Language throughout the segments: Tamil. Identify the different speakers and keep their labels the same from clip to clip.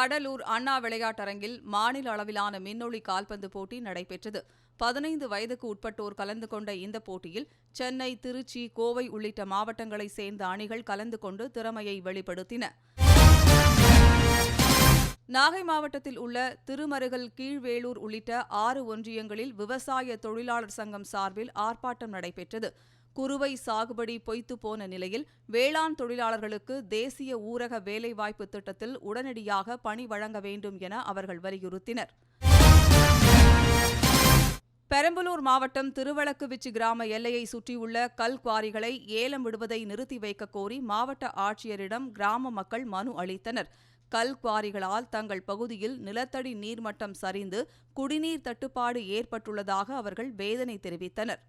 Speaker 1: கடலூர் அண்ணா விளையாட்டரங்கில் மாநில அளவிலான மின்னொளி கால்பந்து போட்டி நடைபெற்றது. பதினைந்து வயதுக்கு உட்பட்டோர் கலந்து கொண்ட இந்த போட்டியில் சென்னை திருச்சி கோவை உள்ளிட்ட மாவட்டங்களைச் சேர்ந்த அணிகள் கலந்து கொண்டு திறமையை வெளிப்படுத்தின. நாகை மாவட்டத்தில் உள்ள திருமருகல் கீழ்வேளூர் உள்ளிட்ட ஆறு ஒன்றியங்களில் விவசாய தொழிலாளர் சங்கம் சார்பில் ஆர்ப்பாட்டம் நடைபெற்றது. குறுவை சாகுபடி பொய்த்து போன நிலையில் வேளாண் தொழிலாளர்களுக்கு தேசிய ஊரக வேலைவாய்ப்பு திட்டத்தில் உடனடியாக பணி வழங்க வேண்டும் என அவர்கள் வலியுறுத்தினர். பெரம்பலூர் மாவட்டம் திருவளக்குவிச்சி கிராம எல்லையை சுற்றியுள்ள கல் குவாரிகளை ஏலம் விடுவதை நிறுத்தி வைக்க கோரி மாவட்ட ஆட்சியரிடம் கிராம மக்கள் மனு அளித்தனர். கல் குவாரிகளால் தங்கள் பகுதியில் நிலத்தடி நீர்மட்டம் சரிந்து குடிநீர் தட்டுப்பாடு ஏற்பட்டுள்ளதாக அவர்கள் வேதனை தெரிவித்தனர்.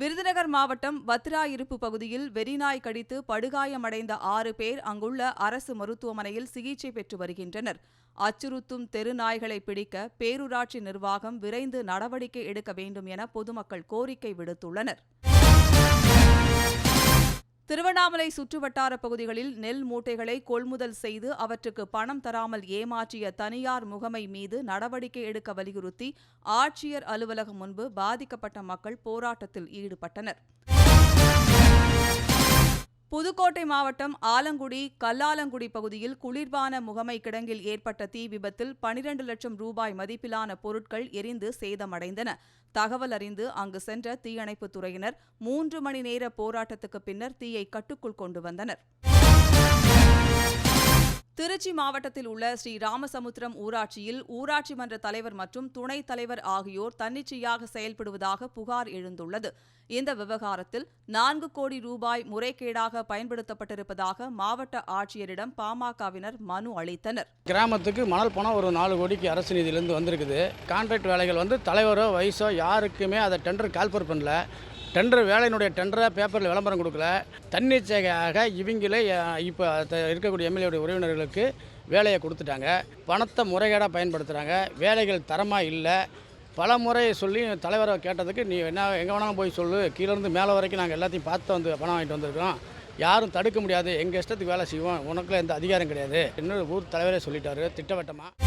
Speaker 1: விருதுநகர் மாவட்டம் வத்திராயிருப்பு பகுதியில் வெறிநாய் கடித்து படுகாயமடைந்த ஆறு பேர் அங்குள்ள அரசு மருத்துவமனையில் சிகிச்சை பெற்று வருகின்றனர். அச்சுறுத்தும் தெரு நாய்களை பிடிக்க பேரூராட்சி நிர்வாகம் விரைந்து நடவடிக்கை எடுக்க வேண்டும் என பொதுமக்கள் கோரிக்கை விடுத்துள்ளனர். திருவண்ணாமலை சுற்றுவட்டார பகுதிகளில் நெல் மூட்டைகளை கொள்முதல் செய்து அவற்றுக்கு பணம் தராமல் ஏமாற்றிய தனியார் முகமை மீது நடவடிக்கை எடுக்க வலியுறுத்தி ஆட்சியர் அலுவலகம் முன்பு பாதிக்கப்பட்ட மக்கள் போராட்டத்தில் ஈடுபட்டனர். புதுக்கோட்டை மாவட்டம் ஆலங்குடி கல்லாலங்குடி பகுதியில் குளிர்பான முகமை கிடங்கில் ஏற்பட்ட தீ விபத்தில் பனிரண்டு லட்சம் ரூபாய் மதிப்பிலான பொருட்கள் எரிந்து சேதமடைந்தன. தகவல் அறிந்து அங்கு சென்ற தீயணைப்புத் துறையினர் மூன்று மணி நேர போராட்டத்துக்கு பின்னர் தீயை கட்டுக்குள் கொண்டு வந்தனர். திருச்சி மாவட்டத்தில் உள்ள ஸ்ரீ ராமசமுத்திரம் ஊராட்சியில் ஊராட்சி மன்ற தலைவர் மற்றும் துணைத் தலைவர் ஆகியோர் தன்னிச்சையாக செயல்படுவதாக புகார் எழுந்துள்ளது. இந்த விவகாரத்தில் நான்கு கோடி ரூபாய் முறைகேடாக பயன்படுத்தப்பட்டிருப்பதாக மாவட்ட ஆட்சியரிடம் பாமகவினர் மனு அளித்தனர்.
Speaker 2: கிராமத்துக்கு மணல் பணம் ஒரு நாலு கோடிக்கு அரசு நிதியிலிருந்து வந்திருக்குது. கான்ட்ராக்ட் வேலைகள் வந்து தலைவரோ வயசோ யாருக்குமே அதை டெண்டர் கால்பர் பண்ணல. டெண்டர் வேலையினுடைய டெண்டரை பேப்பரில் விளம்பரம் கொடுக்கல. தன்னிச்சையாக இவங்களே இப்போ இருக்கக்கூடிய எம்எல்ஏடைய உறவினர்களுக்கு வேலையை கொடுத்துட்டாங்க. பணத்தை முறைகேடாக பயன்படுத்துகிறாங்க வேலைகள் தரமாக இல்லை. பல முறை சொல்லி தலைவரை கேட்டதுக்கு நீ என்ன எங்கே வேணாலும் போய் சொல்லு. கீழேருந்து மேலே வரைக்கும் நாங்கள் எல்லாத்தையும் பார்த்து வந்து பணம் வாங்கிட்டு வந்திருக்கோம் யாரும் தடுக்க முடியாது. எங்கள் இஷ்டத்துக்கு வேலை செய்வோம். உனக்குள்ள எந்த அதிகாரம் கிடையாது. இன்னொரு ஊர் தலைவரே சொல்லிட்டாரு. திட்டவட்டமாக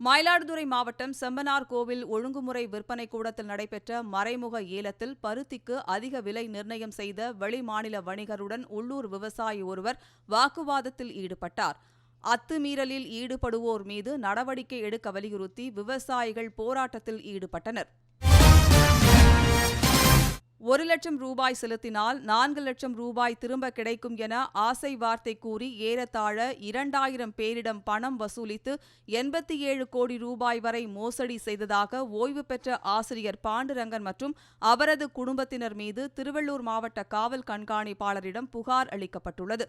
Speaker 1: மயிலாடுதுறை மாவட்டம் செம்பனார் கோவில் ஒழுங்குமுறை விற்பனை கூடத்தில் நடைபெற்ற மறைமுக ஏலத்தில் பருத்திக்கு அதிக விலை நிர்ணயம் செய்த வெளிமாநில வணிகருடன் உள்ளூர் விவசாயி ஒருவர் வாக்குவாதத்தில் ஈடுபட்டார். அத்துமீறலில் ஈடுபடுவோர் மீது நடவடிக்கை எடுக்க வலியுறுத்தி விவசாயிகள் போராட்டத்தில் ஈடுபட்டனர். ஒரு லட்சம் ரூபாய் செலுத்தினால் நான்கு லட்சம் ரூபாய் திரும்ப கிடைக்கும் என ஆசை வார்த்தை கூறி ஏறத்தாழ இரண்டாயிரம் பேரிடம் பணம் வசூலித்து எண்பத்தி ஏழு கோடி ரூபாய் வரை மோசடி செய்ததாக ஓய்வு பெற்ற ஆசிரியர் பாண்டுரங்கன் மற்றும் அவரது குடும்பத்தினர் மீது திருவள்ளூர் மாவட்ட காவல் கண்காணிப்பாளரிடம் புகார் அளிக்கப்பட்டுள்ளது.